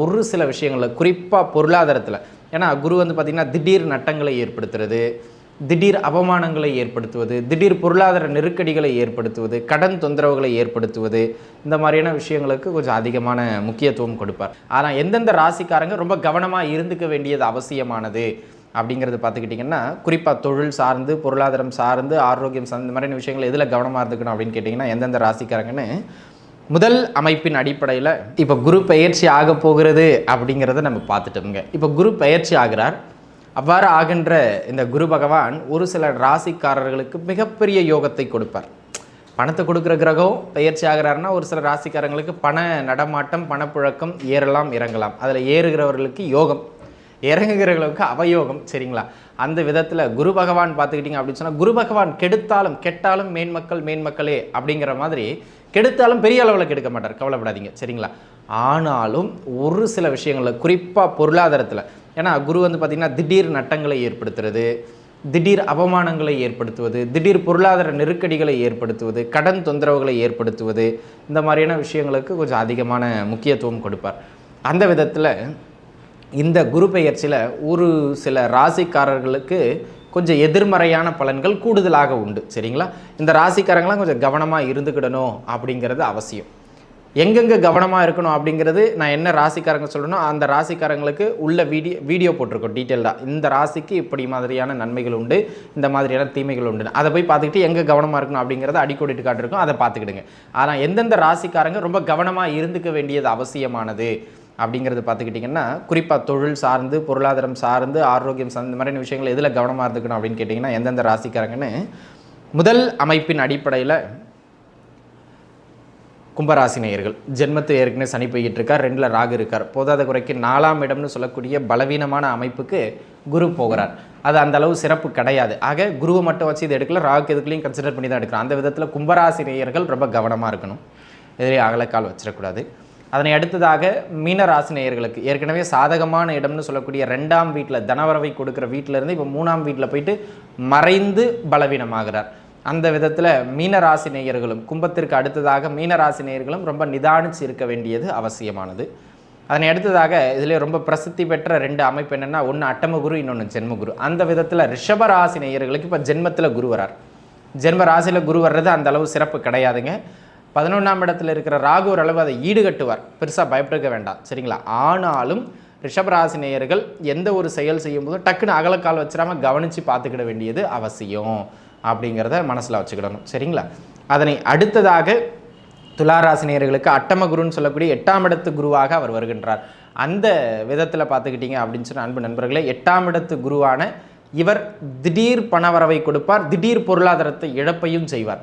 ஒரு சில விஷயங்களில் குறிப்பாக பொருளாதாரத்தில். ஏன்னா குரு வந்து பார்த்திங்கன்னா திடீர் நட்டங்களை ஏற்படுத்துறது திடீர் அவமானங்களை ஏற்படுத்துவது திடீர் பொருளாதார நெருக்கடிகளை ஏற்படுத்துவது கடன் தொந்தரவுகளை ஏற்படுத்துவது இந்த மாதிரியான விஷயங்களுக்கு கொஞ்சம் அதிகமான முக்கியத்துவம் கொடுப்பார். ஆனால் எந்தெந்த ராசிக்காரங்க ரொம்ப கவனமாக இருந்துக்க வேண்டியது அவசியமானது அப்படிங்கிறது பார்த்துக்கிட்டிங்கன்னா குறிப்பாக தொழில் சார்ந்து பொருளாதாரம் சார்ந்து ஆரோக்கியம் சார்ந்த மாதிரியான விஷயங்கள் எதில் கவனமாக இருந்துக்கணும் அப்படின்னு கேட்டிங்கன்னா எந்தெந்த ராசிக்காரங்கன்னு முதல் அமைப்பின் அடிப்படையில் இப்போ குரு பயிற்சி ஆக போகிறது அப்படிங்கிறத நம்ம பார்த்துட்டோம்ங்க. இப்போ குரு பயிற்சி ஆகிறார். அவ்வாறு ஆகின்ற இந்த குரு பகவான் ஒரு சில ராசிக்காரர்களுக்கு மிகப்பெரிய யோகத்தை கொடுப்பார். பணத்தை கொடுக்குற கிரகம் பயிற்சி ஆகிறாருன்னா ஒரு சில ராசிக்காரங்களுக்கு பண நடமாட்டம் பணப்புழக்கம் ஏறலாம் இறங்கலாம். அதில் ஏறுகிறவர்களுக்கு யோகம். இறங்குகிறவர்களுக்கு அவயோகம் சரிங்களா? அந்த விதத்தில் குரு பகவான் பார்த்துக்கிட்டிங்க அப்படின்னு சொன்னால் குரு பகவான் கெடுத்தாலும் கெட்டாலும் மேன்மக்கள் மேன்மக்களே அப்படிங்கிற மாதிரி கெடுத்தாலும் பெரிய அளவில் கெடுக்க மாட்டார். கவலைப்படாதீங்க சரிங்களா? ஆனாலும் ஒரு சில விஷயங்களில் குறிப்பாக பொருளாதாரத்தில் ஏன்னா குரு வந்து பார்த்திங்கன்னா திடீர் நட்டங்களை ஏற்படுத்துறது திடீர் அவமானங்களை ஏற்படுத்துவது திடீர் பொருளாதார நெருக்கடிகளை ஏற்படுத்துவது கடன் தொந்தரவுகளை ஏற்படுத்துவது இந்த மாதிரியான விஷயங்களுக்கு கொஞ்சம் அதிகமான முக்கியத்துவம் கொடுப்பார். அந்த விதத்தில் இந்த குரு பெயர்ச்சியில் ஒரு சில ராசிக்காரர்களுக்கு கொஞ்சம் எதிர்மறையான பலன்கள் கூடுதலாக உண்டு. சரிங்களா? இந்த ராசிக்காரங்களாம் கொஞ்சம் கவனமாக இருந்துக்கிடணும் அப்படிங்கிறது அவசியம். எங்கெங்கே கவனமாக இருக்கணும் அப்படிங்கிறது நான் என்ன ராசிக்காரங்க சொல்லணும் அந்த ராசிக்காரங்களுக்கு உள்ள வீடியோ வீடியோ போட்டிருக்கோம் டீட்டெயில்டாக இந்த ராசிக்கு இப்படி மாதிரியான நன்மைகள் உண்டு இந்த மாதிரியான தீமைகள் உண்டு அதை போய் பார்த்துக்கிட்டு எங்கே கவனமாக இருக்கணும் அப்படிங்கிறத அடிக்கோடிட்டு காட்டிருக்கோம். அதை பார்த்துக்கிடுங்க. ஆனால் எந்தெந்த ராசிக்காரங்க ரொம்ப கவனமாக இருந்துக்க வேண்டியது அவசியமானது? அப்படிங்கிறது பார்த்துக்கிட்டிங்கன்னா குறிப்பாக தொழில் சார்ந்து பொருளாதாரம் சார்ந்து ஆரோக்கியம் சார்ந்த இந்த மாதிரியான விஷயங்கள் எதில் கவனமாக இருந்துக்கணும் அப்படின்னு கேட்டிங்கன்னா எந்தெந்த ராசிக்காரங்கன்னு முதல் அமைப்பின் அடிப்படையில் கும்பராசி நேயர்கள். ஜென்மத்தில் ஏற்கனவே சனி போய்கிட்டு இருக்கார் ரெண்டில் ராகு இருக்கார். போதாத குறைக்கு நாலாம் இடம்னு சொல்லக்கூடிய பலவீனமான அமைப்புக்கு குரு போகிறார். அது அந்த அளவு சிறப்பு கிடையாது. ஆக குருவை மட்டும் வச்சு இது எடுக்கல ராகுக்கு எதுக்குலையும் கன்சிடர் பண்ணி தான் எடுக்கிறோம் அந்த விதத்தில் கும்பராசி நேயர்கள் ரொம்ப கவனமாக இருக்கணும். எதிரே அகலக்கால் வச்சிடக்கூடாது. அதனை அடுத்ததாக மீனராசினியர்களுக்கு. நேயர்களுக்கு ஏற்கனவே சாதகமான இடம்னு சொல்லக்கூடிய ரெண்டாம் வீட்டில் தனவரவை கொடுக்குற வீட்டிலேருந்து இப்போ மூணாம் வீட்டில் போயிட்டு மறைந்து பலவீனமாகிறார். அந்த விதத்தில் மீனராசி நேயர்களும் கும்பத்திற்கு அடுத்ததாக மீனராசி நேயர்களும் ரொம்ப நிதானிச்சு இருக்க வேண்டியது அவசியமானது. அதனை அடுத்ததாக இதிலே ரொம்ப பிரசித்தி பெற்ற ரெண்டு அமைப்பு என்னென்னா ஒன்று அட்டமகுரு இன்னொன்று ஜென்மகுரு. அந்த விதத்தில் ரிஷபராசி நேயர்களுக்கு இப்போ ஜென்மத்தில் குரு வரார். ஜென்ம ராசியில் குரு வர்றது அந்த அளவு சிறப்பு கிடையாதுங்க. பதினொன்றாம் இடத்துல இருக்கிற ராகு ஓரளவு அதை ஈடுகட்டுவார். பெருசாக பயப்பட்டுக்க வேண்டாம். சரிங்களா? ஆனாலும் ரிஷபராசி நேயர்கள் எந்த ஒரு செயல் செய்யும்போதும் டக்குன்னு அகலக்கால் வச்சிடாமல் கவனித்து பார்த்துக்கிட வேண்டியது அவசியம் அப்படிங்கிறத மனசில் வச்சுக்கிடணும். சரிங்களா? அதனை அடுத்ததாக துளாராசினியர்களுக்கு அட்டம குருன்னு சொல்லக்கூடிய எட்டாம் இடத்து குருவாக அவர் வருகின்றார். அந்த விதத்தில் பார்த்துக்கிட்டீங்க அப்படின்னு சொன்ன அன்பு நண்பர்களே எட்டாம் இடத்து குருவான இவர் திடீர் பணவரவை கொடுப்பார் திடீர் பொருளாதாரத்தை இழப்பையும் செய்வார்.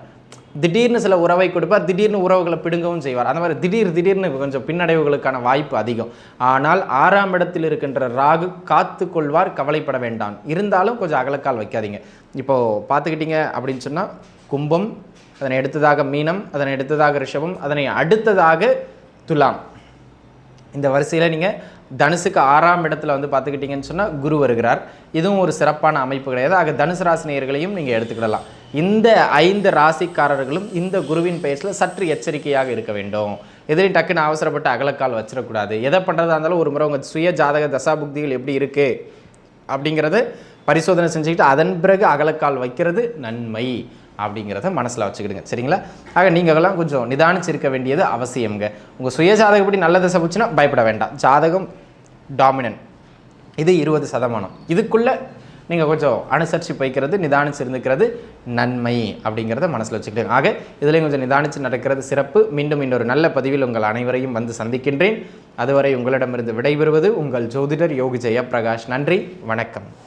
திடீர்னு சில உறவை கொடுப்பார் திடீர்னு உறவுகளை பிடுங்கவும் செய்வார். அந்த மாதிரி திடீர் திடீர்னு கொஞ்சம் பின்னடைவுகளுக்கான வாய்ப்பு அதிகம். ஆனால் ஆறாம் இடத்தில் இருக்கின்ற ராகு காத்து கொள்வார் கவலைப்பட வேண்டாம். இருந்தாலும் கொஞ்சம் அகலக்கால் வைக்காதீங்க. இப்போது பார்த்துக்கிட்டீங்க அப்படின்னு சொன்னால் கும்பம் அதனை அடுத்ததாக மீனம் அதனை அடுத்ததாக ரிஷபம் அதனை அடுத்ததாக துலாம். இந்த வரிசையில் நீங்கள் தனுசுக்கு ஆறாம் இடத்துல வந்து பார்த்துக்கிட்டிங்கன்னு சொன்னால் குரு வருகிறார். இதுவும் ஒரு சிறப்பான அமைப்பு கிடையாது. ஆக தனுசு ராசினியர்களையும் நீங்கள் எடுத்துக்கிடலாம். இந்த ஐந்து ராசிக்காரர்களும் இந்த குருவின் பேஸில் சற்று எச்சரிக்கையாக இருக்க வேண்டும். எதிரையும் டக்குன்னு அவசரப்பட்டு அகலக்கால் வச்சிடக்கூடாது. எதை பண்ணுறதா இருந்தாலும் ஒரு முறை உங்கள் சுய ஜாதக தசாபுக்திகள் எப்படி இருக்குது அப்படிங்கிறத பரிசோதனை செஞ்சுக்கிட்டு அதன் பிறகு அகலக்கால் வைக்கிறது நன்மை அப்படிங்கிறத மனசில் வச்சுக்கிடுங்க. சரிங்களா? ஆக நீங்கள்லாம் கொஞ்சம் நிதானிச்சு இருக்க வேண்டியது அவசியம்ங்க. உங்கள் சுய ஜாதகப்படி நல்ல தசை போச்சுன்னா பயப்பட வேண்டாம். ஜாதகம் டாமினன்ட் இது இருபது சதமானம். இதுக்குள்ளே நீங்கள் கொஞ்சம் அனுசரித்து போய்க்கிறது நிதானிச்சு இருந்துக்கிறது நன்மை அப்படிங்கிறத மனசில் வச்சுக்கிட்டு ஆக இதுலேயும் கொஞ்சம் நிதானித்து நடக்கிறது சிறப்பு. மீண்டும் இன்னொரு நல்ல பதிவில் உங்கள் அனைவரையும் வந்து சந்திக்கின்றேன். அதுவரை உங்களிடமிருந்து விடைபெறுவது உங்கள் ஜோதிடர் யோகி ஜெயபிரகாஷ் நன்றி வணக்கம்.